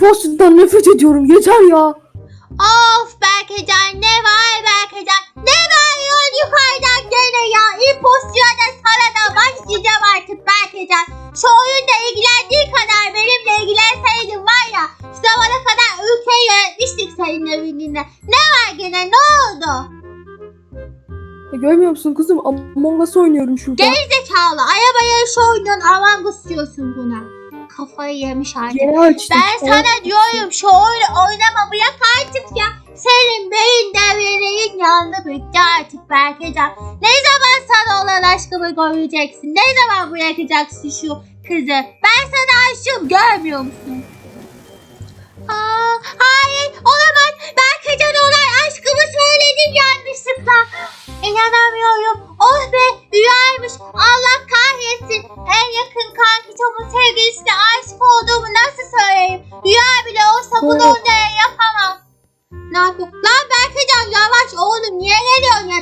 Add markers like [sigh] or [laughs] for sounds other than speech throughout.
imposter'dan nefret ediyorum yeter ya. Of Berkecan ne var Berkecan? Ne var yol yukarıdan gene ya? İmpostiyon da sana da başlayacağım artık Berkecan. Şu oyunda ilgilendiği kadar benimle ilgilenseydin var ya. Şu zamana kadar ülkeyi yönetmiştik seninle birlikte. Ne var gene ne oldu? E, görmüyor musun kızım? Among Us oynuyorum şurada. Gerizekalı araba yarışı oynuyorsun Aman diyorsun buna. Kafayı yemiş artık. Ben sana diyorum şu oyunu oynama bırak artık ya. Senin beyin devrelerin yandı bitti artık Berkecan. Ne zaman sana olan aşkımı göreceksin? Ne zaman bırakacaksın şu kızı? Ben sana aşığım görmüyor musun? Aa, hayır olamaz. Berkecan olan aşkımı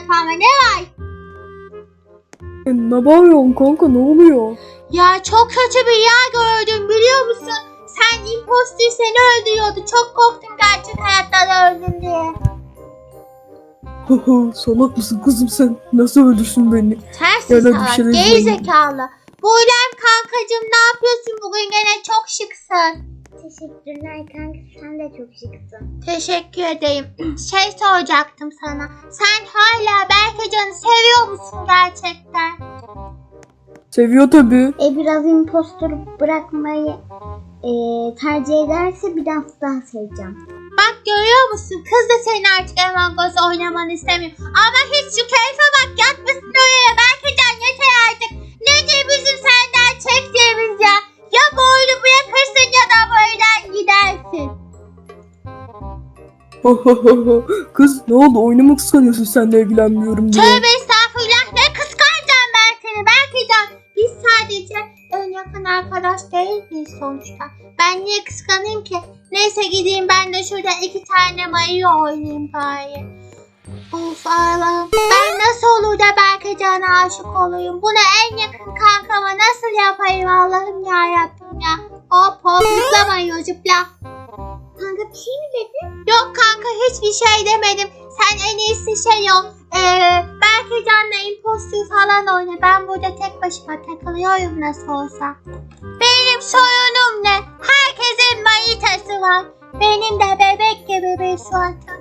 yatağıma? Ne var? E, ne bağırıyorsun kanka ne oluyor? Ya çok kötü bir rüya gördüm biliyor musun? Sen impostor seni öldürüyordu. Çok korktum gerçek hayatta da öldün diye. Salak mısın kızım sen? Nasıl öldürsün beni? Tersin Ya da bir salak. şeyler Geri izleyin. zekalı. Buğlem kankacığım ne yapıyorsun bugün gene çok şıksın. Teşekkürler kanka sen de çok şıksın. Teşekkür ederim. Şey soracaktım sana. Sen hala Berkecan'ı seviyor musun gerçekten? Seviyor tabi. E biraz impostor bırakmayı e, tercih ederse biraz daha seveceğim. Bak görüyor musun? Kız da senin artık Among Us oynamanı istemiyor. Ama hiç şu keyfe bak yatmışsın oraya. Berkecan yeter artık. [laughs] Kız ne oldu oynamak kıskanıyorsun senle ilgilenmiyorum diye. Tövbe estağfurullah ne kıskanacağım ben seni Berkecan. Biz sadece en yakın arkadaş değil miyiz sonuçta? Ben niye kıskanayım ki? Neyse gideyim ben de şurada iki tane Mario oynayayım bari. Of Allah'ım. Ben nasıl olur da Berkecan'a aşık olayım? Bunu en yakın kankama nasıl yapayım Allah'ım ya Rabbim ya. Hop hop zıplamayın zıpla. Kanka bir şey mi dedin? Yok kanka hiçbir şey demedim. Sen en iyisi şey ol. Ee, belki Can'la impostor falan oyna. Ben burada tek başıma takılıyorum nasıl olsa. Benim sorunum ne? Herkesin manitası var. Benim de bebek gibi bir suratım.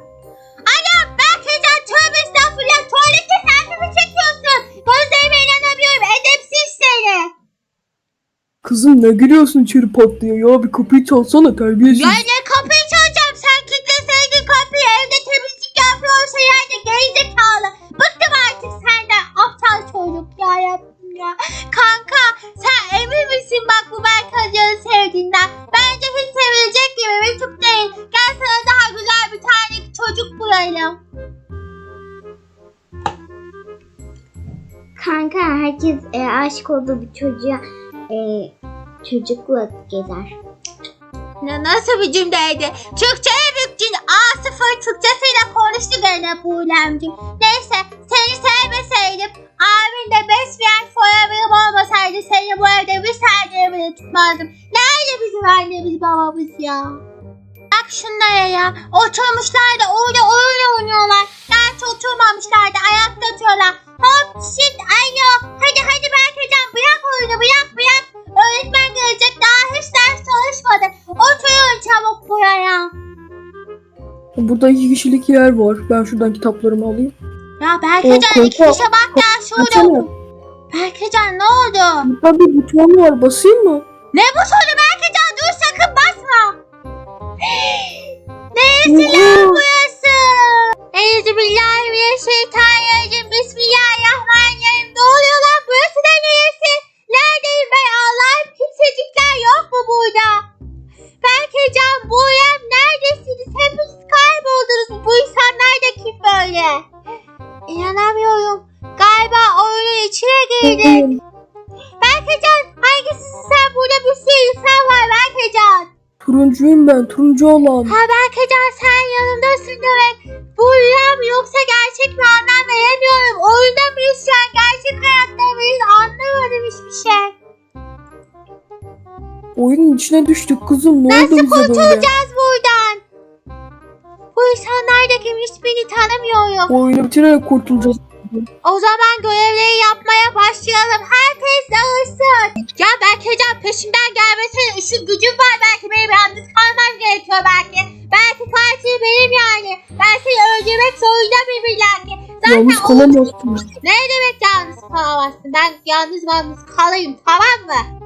Anam belki Can tövbe estağfurullah. Tuvalette selfie mi çekiyorsun? Gözlerime inanamıyorum. Edepsiz seni. Kızım ne gülüyorsun içeri pat diye ya bir kapıyı çalsana terbiyesiz. Ya Kanka herkes e, aşık olduğu bir çocuğa e, çocukla gezer. Ne nasıl bir cümleydi? Türkçe'ye büyük cümle. A0 Türkçesiyle konuştu gene Buğlemcim. Neyse seni sevmeseydim abin de best friend forever'ım olmasaydı seni bu evde bir saniye bile tutmazdım. Nerede bizim annemiz babamız ya? Bak şunlara ya. Oturmuşlar da orada oyun oynuyorlar. Gerçi oturmamışlar da ayakta atıyorlar. Hop shit alo. Hadi hadi Berkecan bırak oyunu bırak bırak. Öğretmen gelecek daha hiç ders çalışmadı. Oturun çabuk buraya. Burada iki kişilik yer var. Ben şuradan kitaplarımı alayım. Ya Berkecan Ee, iki kişi bak ya şurada. Açsana. Berkecan ne oldu? Burada bir buton var basayım mı? Ne bu soru Berkecan dur sakın basma. [gasps] Neresi lan Oha. burası? Euzubillahimineşşeytanirracim. Burada? Berkecan, Buğrem neredesiniz? Hepiniz kayboldunuz. Bu insanlar da kim böyle? İnanamıyorum. Galiba oyunun içine girdik. Berkecan hangisisin sen? Burada bir sürü insan var Berkecan. Turuncuyum ben turuncu olan. Ha Berkecan sen yanımdasın demek. Bu rüya mı yoksa gerçek mi anlam veremiyorum. Oyunda mıyız şu an gerçek hayatta mıyız anlamadım hiçbir şey. Oyunun içine düştük kızım. Ne oldu Nasıl bize böyle? kurtulacağız buradan? Bu insanlar da kim hiçbirini tanımıyorum. Oyunu bitirerek kurtulacağız. O zaman görevleri yapmaya başlayalım. Herkes dağılsın. Ya belki hocam peşimden gelmesine ışın gücüm var. Belki benim yalnız kalmam gerekiyor belki. Belki katil benim yani. Belki öldürmek zorunda bir illaki. Zaten Yalnız kalamazsın. Ne demek yalnız kalamazsın? Ben yalnız yalnız kalayım tamam mı?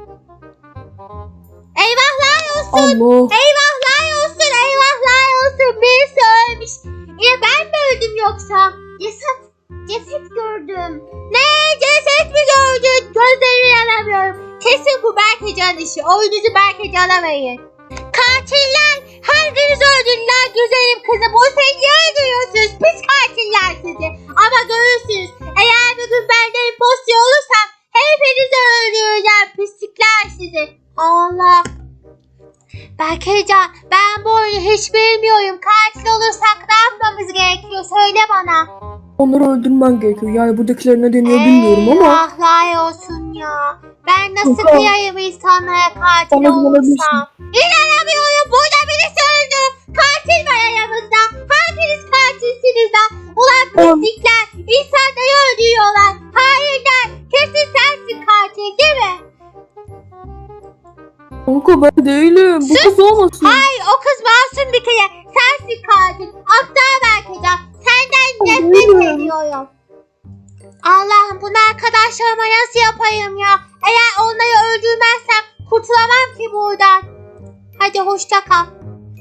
Eyvahlar olsun. Allah. Eyvahlar olsun. Eyvahlar olsun. Birisi ölmüş. Ya ben mi öldüm yoksa? Ceset, ceset gördüm. Ne ceset mi gördün? Gözlerime yanamıyorum. Kesin bu Berkecan işi. Oyunuzu Berkecan'a verin. Katiller! Hanginiz öldürdüler güzelim kızım? O seni niye öldürüyorsunuz? Pis katiller sizi. Ama görürsünüz. Eğer bir gün ben de Berkecan ben bu oyunu hiç bilmiyorum. Katil olursak ne yapmamız gerekiyor? Söyle bana. Onları öldürmen gerekiyor. Yani buradakiler ne deniyor bilmiyorum ama. Eyvahlar olsun ya. Ben nasıl Bakalım. kıyayım insanlara katil Bana olursam. İnanamıyorum. Burada birisi öldü. Katil var aramızda. Hanginiz katilsiniz lan? Ulan pislikler. İnsanları öldürüyorlar. Hainler. Kesin sensin katil değil mi? Kanka ben değilim. Bu Sus. kız olmasın. Hayır o kız masum bir kere. Sensin katil. Aptal Berkecan. Senden Hayır. nefret ediyorum. Allah'ım bunu arkadaşlarıma nasıl yapayım ya? Eğer onları öldürmezsem kurtulamam ki buradan. Hadi hoşça kal.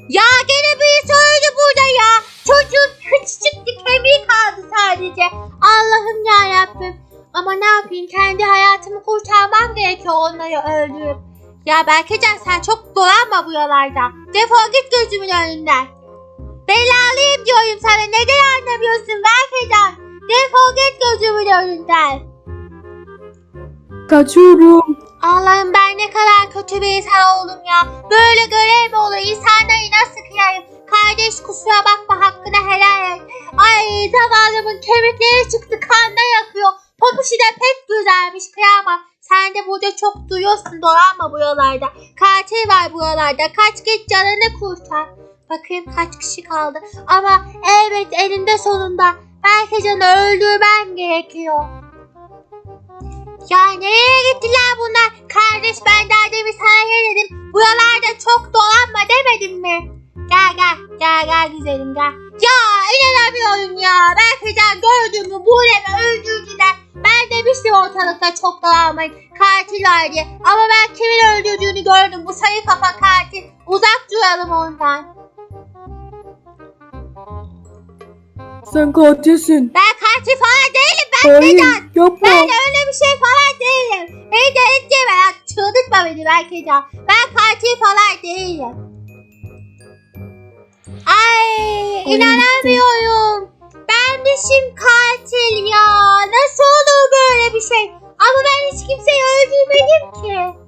Ya gene birisi öldü burada ya. Çocuğun küçücük bir kemiği kaldı sadece. Allah'ım ya Rabbim. Ama ne yapayım kendi hayatımı kurtarmam gerekiyor onları öldürüp. Ya Berkecan sen çok dolanma bu yollarda. Defol git gözümün önünden. Belalıyım diyorum sana. Neden anlamıyorsun Berkecan? Defol git gözümün önünden. Kaçıyorum. Allah'ım ben ne kadar kötü bir insan oldum ya. Böyle görev mi olur? İnsanları nasıl kıyayım? Kardeş kusura bakma hakkını helal et. Ay zavallımın kemikleri çıktı kanda yakıyor. Popuşu da pek güzelmiş kıyamam. Sen de burada çok duyuyorsun dolanma bu yollarda. Katil var buralarda. Kaç git canını kurtar. Bakayım kaç kişi kaldı. Ama evet elinde sonunda. Belki canı öldürmen gerekiyor. Ya nereye gittiler bunlar? Kardeş ben demin sana ne dedim? Buralarda çok dolanma demedim mi? Gel gel gel gel güzelim gel. Ya inanamıyorum ya. Belki de gördün mü bu ne öldürdüler. Ben demiştim ortalıkta çok dolanmayın. Katil var diye. Ama ben kimin öldürdüğünü gördüm. Bu sayı kafa katil. Uzak duralım ondan. Sen katilsin. Ben katil falan değilim. Ben Hayır Sedat. yapma. Ben öyle bir şey falan değilim. Beni delirtme ya. Çıldırtma beni belki de. Ben katil falan değilim. Ay inanamıyorum. Benmişim katil ya. Nasıl olur böyle bir şey? Ama ben hiç kimseyi öldürmedim ki.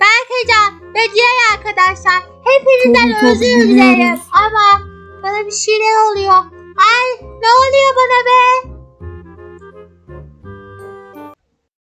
Berkecan ve diğer arkadaşlar hepinizden özür dilerim. Ama bana bir şeyler oluyor. Ay ne oluyor bana be?